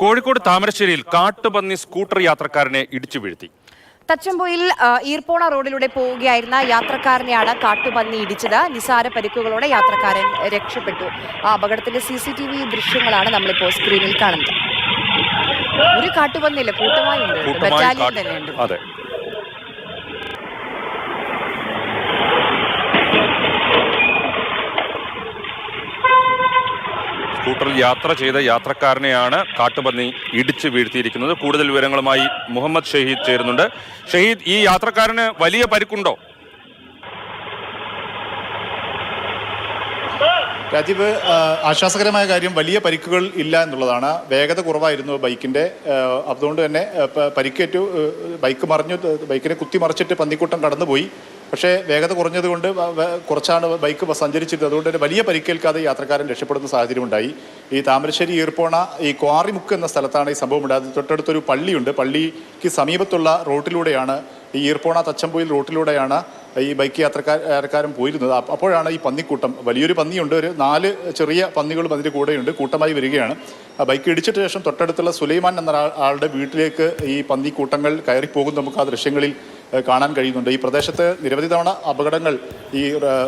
കോഴിക്കോട് താമരശ്ശേരിയിൽ കാട്ടുപന്നി സ്കൂട്ടർ യാത്രക്കാരനെ ഇടിച്ചു വീഴ്ത്തി. തച്ചമ്പൊയിൽ ഈർപ്പോണ റോഡിലൂടെ പോവുകയായിരുന്ന യാത്രക്കാരനെയാണ് കാട്ടുപന്നി ഇടിച്ചത്. നിസാര പരിക്കുകളോടെ യാത്രക്കാരൻ രക്ഷപ്പെട്ടു. ആ അപകടത്തിന്റെ സി സി ടി വി ദൃശ്യങ്ങളാണ് നമ്മളിപ്പോൾ സ്ക്രീനിൽ കാണുന്നത്. ഒരു കാട്ടുപന്നിയില്ല കൂട്ടമായി ഉണ്ട്. കൂട്ടമായി ബറ്റാലിയൻ തന്നെ ഉണ്ട് സ്കൂട്ടറിൽ യാത്ര ചെയ്ത യാത്രക്കാരനെയാണ് കാട്ടുപന്നി ഇടിച്ചു വീഴ്ത്തിയിരിക്കുന്നത്. കൂടുതൽ വിവരങ്ങളുമായി മുഹമ്മദ് ഷഹീദ് ചേരുന്നുണ്ട്. ഷഹീദ് ഈ യാത്രക്കാരന് വലിയ പരിക്കുണ്ടോ? രാജീവ് ആശ്വാസകരമായ കാര്യം വലിയ പരിക്കുകൾ ഇല്ല എന്നുള്ളതാണ്. വേഗത കുറവായിരുന്നു ബൈക്കിന്റെ അതുകൊണ്ട് തന്നെ പരിക്കേറ്റു ബൈക്ക് മറിഞ്ഞു ബൈക്കിനെ കുത്തി മറിച്ചിട്ട് പന്നിക്കൂട്ടം കടന്നുപോയി. പക്ഷേ വേഗത കുറഞ്ഞതുകൊണ്ട് കുറച്ചാണ് ബൈക്ക് സഞ്ചരിച്ചിരുന്നത് അതുകൊണ്ട് തന്നെ വലിയ പരിക്കേൽക്കാതെ യാത്രക്കാരൻ രക്ഷപ്പെടുന്ന സാഹചര്യം ഉണ്ടായി ഈ താമരശ്ശേരി ഈർപ്പോണ ഈ ക്വാറിമുക്ക് എന്ന സ്ഥലത്താണ് ഈ സംഭവം ഉണ്ടായത്. തൊട്ടടുത്തൊരു പള്ളിയുണ്ട്. പള്ളിക്ക് സമീപത്തുള്ള റോട്ടിലൂടെയാണ് ഈ ഈർപ്പോണ തച്ചമ്പൊയിൽ റോട്ടിലൂടെയാണ് ഈ ബൈക്ക് യാത്രക്കാരക്കാരൻ പോയിരുന്നത്. അപ്പോഴാണ് ഈ പന്നിക്കൂട്ടം. വലിയൊരു പന്നിയുണ്ട്. ഒരു നാല് ചെറിയ പന്നികളും അതിന്റെ കൂടെയുണ്ട്. കൂട്ടമായി വരികയാണ്. ബൈക്ക് ഇടിച്ചിട്ട് ശേഷം തൊട്ടടുത്തുള്ള സുലൈമാൻ എന്ന ആളുടെ വീട്ടിലേക്ക് ഈ പന്നിക്കൂട്ടങ്ങൾ കയറിപ്പോകും. നമുക്ക് ആ ദൃശ്യങ്ങളിൽ കാണാൻ കഴിയുന്നുണ്ട്. ഈ പ്രദേശത്ത് നിരവധി തവണ അപകടങ്ങൾ ഈ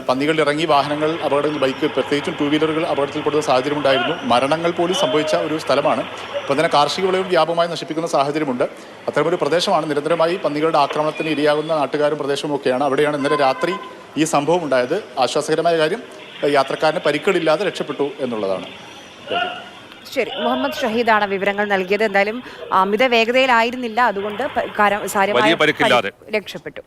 പന്നികളിൽ ഇറങ്ങി വാഹനങ്ങൾ അപകടങ്ങൾ ബൈക്ക് പ്രത്യേകിച്ചും ടൂ വീലറുകൾ അപകടത്തിൽപ്പെടുന്ന സാഹചര്യം ഉണ്ടായിരുന്നു. മരണങ്ങൾ പോലും സംഭവിച്ച ഒരു സ്ഥലമാണ്. അപ്പോൾ തന്നെ കാർഷിക വിളവും വ്യാപകമായി നശിപ്പിക്കുന്ന സാഹചര്യമുണ്ട്. അത്തരമൊരു പ്രദേശമാണ്. നിരന്തരമായി പന്നികളുടെ ആക്രമണത്തിന് ഇരയാകുന്ന നാട്ടുകാരും പ്രദേശവും ഒക്കെയാണ്. അവിടെയാണ് ഇന്നലെ രാത്രി ഈ സംഭവം ഉണ്ടായത്. ആശ്വാസകരമായ കാര്യം യാത്രക്കാരന് പരിക്കുകളില്ലാതെ രക്ഷപ്പെട്ടു എന്നുള്ളതാണ്. ശരി മുഹമ്മദ് ഷഹീദാണ് വിവരങ്ങൾ നൽകിയത്. എന്തായാലും അമിത വേഗതയിലായിരുന്നില്ല. അതുകൊണ്ട് രക്ഷപ്പെട്ടു.